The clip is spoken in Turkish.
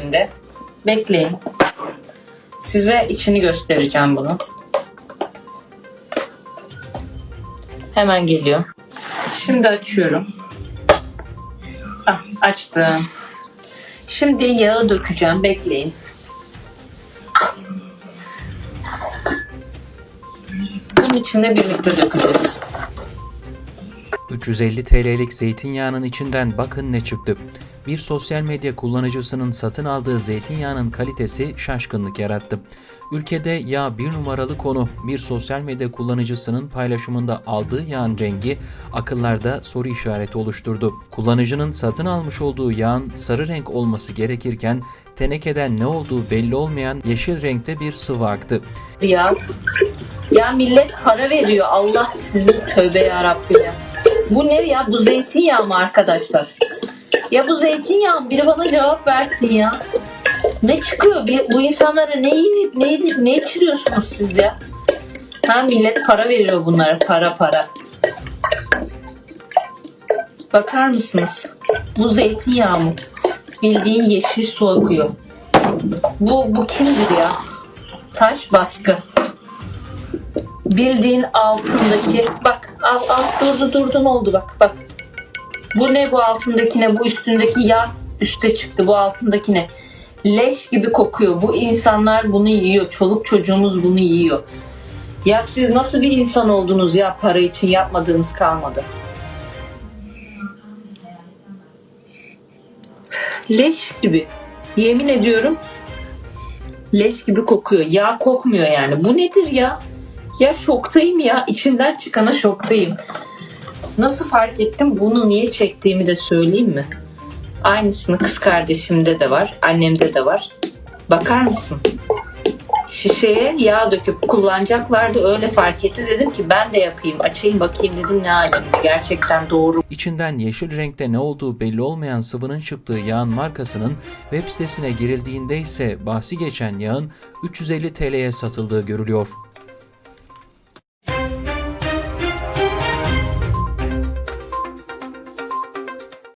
şimdi. Bekleyin. Size içini göstereceğim bunun. Hemen geliyor. Şimdi açıyorum. Ah, açtım. Şimdi yağı dökeceğim. Bekleyin. Bunun içinde birlikte dökeceğiz. 350 TL'lik zeytinyağının içinden bakın ne çıktı. Bir sosyal medya kullanıcısının satın aldığı zeytinyağının kalitesi şaşkınlık yarattı. Ülkede yağ bir numaralı konu. Bir sosyal medya kullanıcısının paylaşımında aldığı yağın rengi akıllarda soru işareti oluşturdu. Kullanıcının satın almış olduğu yağın sarı renk olması gerekirken tenekeden ne olduğu belli olmayan yeşil renkte bir sıvı aktı. ya. Ya millet para veriyor. Allah sizi tövbe yarabbim ya. Bu ne ya? Bu zeytinyağı mı arkadaşlar? Ya bu zeytinyağı mı? Biri bana cevap versin ya. Ne çıkıyor? Bir- Bu insanlara ne yiyip ne, yedip ne içiriyorsunuz siz ya? Ha millet para veriyor bunlara. Para para. Bakar mısınız? Bu zeytinyağı mı? Bildiğin yeşil su akıyor. Bu, bu kimdir ya? Taş baskı. Bildiğin altındaki bak al al durdu durdu ne oldu bak bak. Bu ne bu altındaki ne bu üstündeki yağ üste çıktı bu altındaki ne? Leş gibi kokuyor. Bu insanlar bunu yiyor. Çoluk çocuğumuz bunu yiyor. Ya siz nasıl bir insan oldunuz ya para için yapmadığınız kalmadı. Leş gibi. Yemin ediyorum leş gibi kokuyor. Yağ kokmuyor yani. Bu nedir ya? Ya şoktayım ya. İçimden çıkana şoktayım. Nasıl fark ettim? Bunu niye çektiğimi de söyleyeyim mi? Aynısını kız kardeşimde de var. Annemde de var. Bakar mısın? Şişeye yağ döküp kullanacaklardı. Öyle fark etti. Dedim ki ben de yapayım. Açayım bakayım dedim ne alem. Gerçekten doğru. İçinden yeşil renkte ne olduğu belli olmayan sıvının çıktığı yağın markasının web sitesine girildiğinde ise bahsi geçen yağın 350 TL'ye satıldığı görülüyor.